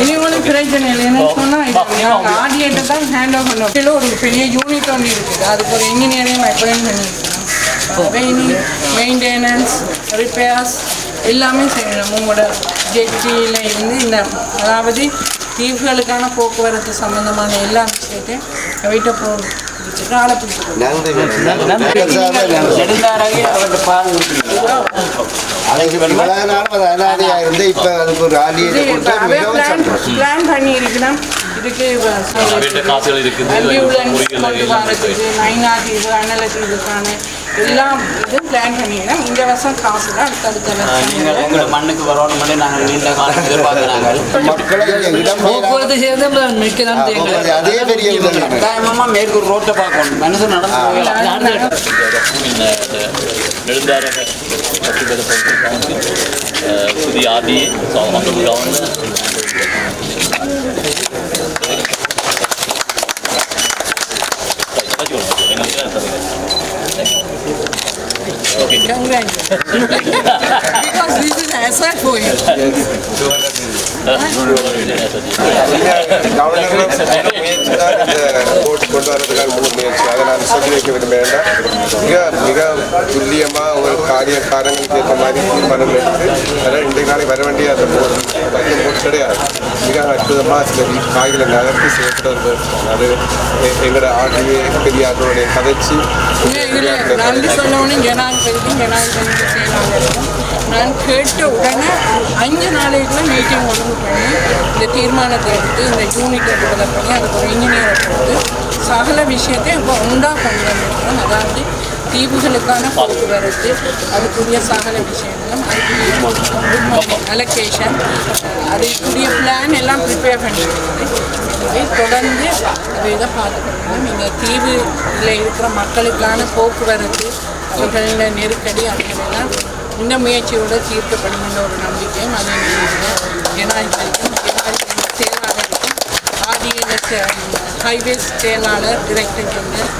இனி ஒன்றும் பிரச்சனை இல்லை என்ன சொன்னா ஆடியேட்டை தான் ஹேண்ட் ஓவர் ஒரு பெரிய யூனிட் ஒன்று இருக்குது அதுக்கு ஒரு இன்ஜினியரையும் அப்பாயின் பண்ணியிருக்கோம் இனி மெயின்டெனன்ஸ் ரிப்பேர்ஸ் எல்லாமே செய்யணும் உங்களோட ஜெட்டியில் இருந்து இந்த அதாவது தீவுகளுக்கான போக்குவரத்து சம்பந்தமான எல்லா விஷயத்தையும் வீட்டை போ ஆளை பிடிச்சிக்கணும் நெடுந்தாராகி அவர்கிட்ட பால் அனாதையா இருந்து இப்ப அதுக்கு ஒரு ஆலியை கொடுத்தா மிகவும் சந்தோஷம் பிளான் பண்ணி இதுக்கு கொண்டு வரதுக்கு நைனா தீவு அனல தீவுக்கான எல்லாம் இது பிளான் பண்ணிக்கிறோம் இந்த வருஷம் காசு தான் அடுத்தடுத்த நீங்கள் வருஷம் எங்களோட மண்ணுக்கு வரணும் பண்ணி நாங்கள் நீண்ட காலம் எதிர்பார்க்கிறாங்க. போக்குவரத்து சேர்ந்து நிற்கலாம் போக்குவரத்து அதே பெரிய உதவி கட்டாயமா மேற்கு ஒரு ரோட்டை பார்க்கணும். மனுஷன் நடந்து நெடுந்தாரக கவுன்சில் புதிய ஆர்டி மக்கள் governor because this is an asset for you. Yes. சொன்ன இந்த போட்டு கொண்டு வரதுக்கான முழு முயற்சி அதை நான் சொல்லி வைக்க விரும்புகிறேன் மிக மிக துல்லியமாக ஒரு காரிய காரணங்களுக்கு ஏற்ற மாதிரி தீர்மானம் எடுத்து அதனால் இன்றைய வர வேண்டிய அந்த பையன் போட்டு கிடையாது மிக அற்புதமாக சில காய்களை நகர்த்தி அது எங்களோட ஆட்சியே பெரியார்களுடைய கதைச்சி நான் கேட்ட உடனே அஞ்சு நாளைக்குள்ள மீட்டிங் ஒழுங்கு பண்ணி இந்த தீர்மானத்தை எடுத்து இந்த யூனிட்டை டெவலப் பண்ணி அதுக்கு ஒரு இன்ஜினியரை போட்டு சகல விஷயத்தை இப்போ உண்டாக கொண்டு அதாவது தீவுகளுக்கான போக்குவரத்து அதுக்குரிய சகல விஷயங்களும் அதுக்குரிய அலோகேஷன் அதுக்குரிய பிளான் எல்லாம் ப்ரிப்பேர் பண்ணியிருக்கிறது தொடர்ந்து அதை இதை பார்த்துக்கணும். இந்த இல்லை இருக்கிற மக்களுக்கான போக்குவரத்து அவர்களோட நெருக்கடி அவர்களெல்லாம் இந்த முயற்சியோடு தீர்க்கப்படுகின்ற ஒரு நம்பிக்கையும் அதை ஜனாதிபதிக்கும் ஜனாதிபதி செயலாளருக்கும் ஆர்டிஎன்எஸ் ஹைவேஸ் செயலாளர் டிரெக்டர் ஜெனரல்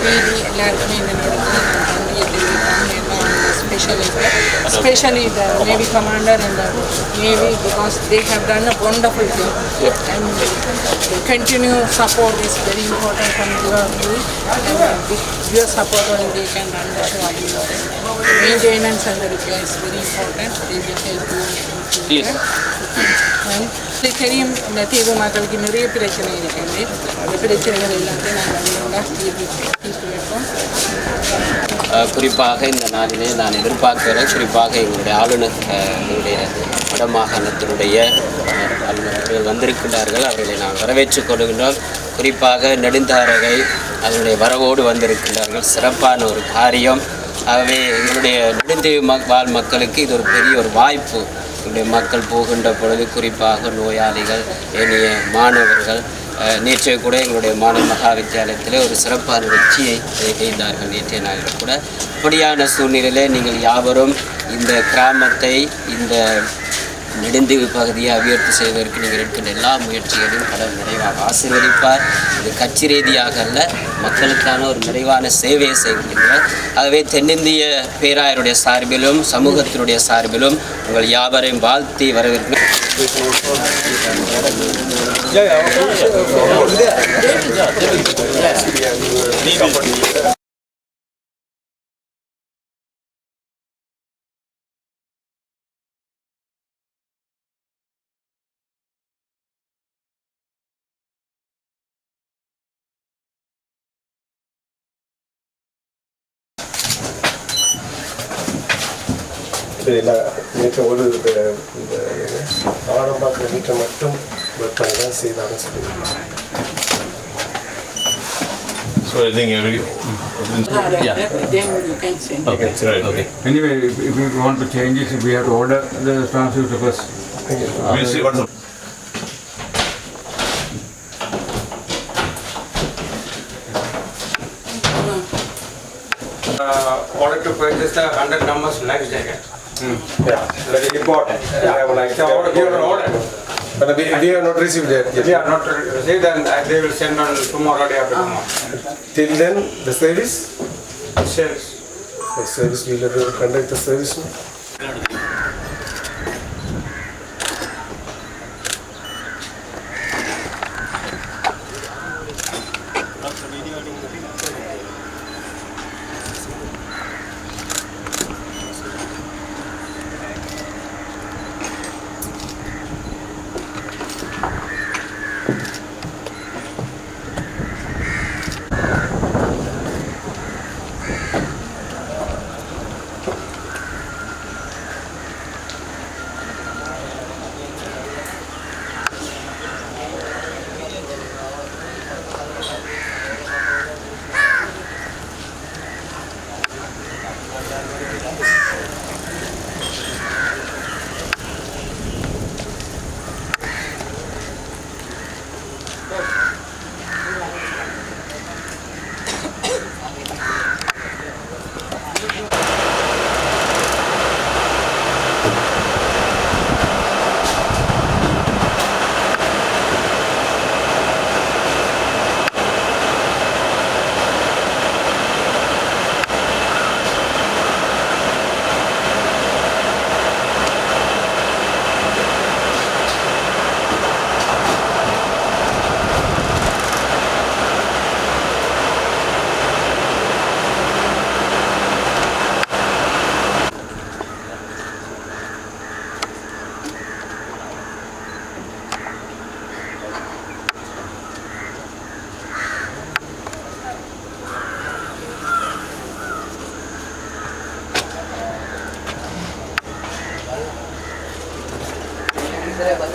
பிடி எல்லாருக்குமே இந்த நேரத்தில் நன்றியை தெரிவிக்கிறேன் எல்லாம் especially especially the Navy commander and the Navy because they have done a wonderful job and continue support is very important from your view and with your support only they can run the show maintenance and the repair is very important they will help you in future and இது தெரியும் இந்த தீவு மக்களுக்கு நிறைய பிரச்சனை இருக்குது அந்த பிரச்சனைகள் எல்லாத்தையும் நாங்கள் தீர்வு தீர்த்து வைப்போம் குறிப்பாக இந்த நாளிலே நான் எதிர்பார்க்கிறேன். குறிப்பாக எங்களுடைய ஆளுநர் எங்களுடைய வடமாகாணத்தினுடைய ஆளுநர்கள் வந்திருக்கின்றார்கள். அவர்களை நான் வரவேற்றுக் கொள்கின்றோம். குறிப்பாக நெடுந்தாரகை அதனுடைய வரவோடு வந்திருக்கின்றார்கள். சிறப்பான ஒரு காரியம். ஆகவே எங்களுடைய நெடுந்தீவு மக் வாழ் மக்களுக்கு இது ஒரு பெரிய ஒரு வாய்ப்பு. எங்களுடைய மக்கள் போகின்ற பொழுது குறிப்பாக நோயாளிகள் ஏனைய மாணவர்கள் நேற்றைய கூட எங்களுடைய மாநில மகா வித்தியாலயத்தில் ஒரு சிறப்பான வெற்றியை செய்தார்கள் நேற்றைய நாளில் கூட. இப்படியான சூழ்நிலையில் நீங்கள் யாவரும் இந்த கிராமத்தை இந்த நெடுந்தீவு பகுதியை அபிவிருத்தி செய்வதற்கு நீங்கள் எடுக்கின்ற எல்லா முயற்சிகளையும் கடவுள் நிறைவாக ஆசீர்வதிப்பார். இது கட்சி ரீதியாக அல்ல மக்களுக்கான ஒரு நிறைவான சேவையை செய்கின்றீர்கள் ஆகவே தென்னிந்திய பேராயருடைய சார்பிலும் சமூகத்தினுடைய சார்பிலும் உங்கள் யாவரையும் வாழ்த்தி வரவேற்கிறேன். இல்லை நேற்று ஒரு இந்த இந்த ஆடம்பாக்கிற வீட்டை மட்டும் ஒர்க் பண்ணி தான் செய்தாங்கன்னு சொல்லியிருக்காங்க So I think every, Then you can send. okay, right, okay. Anyway, if if we want to change it, we have to order the transcript first. We'll see what's the uh, order to purchase the 100 numbers next day. Yeah, very important. Yeah, I would like So order, give an order. But we, we have not received that yet. They are not received and uh, they will send on tomorrow day after tomorrow. Till then, the service, Sales. the service will conduct the service.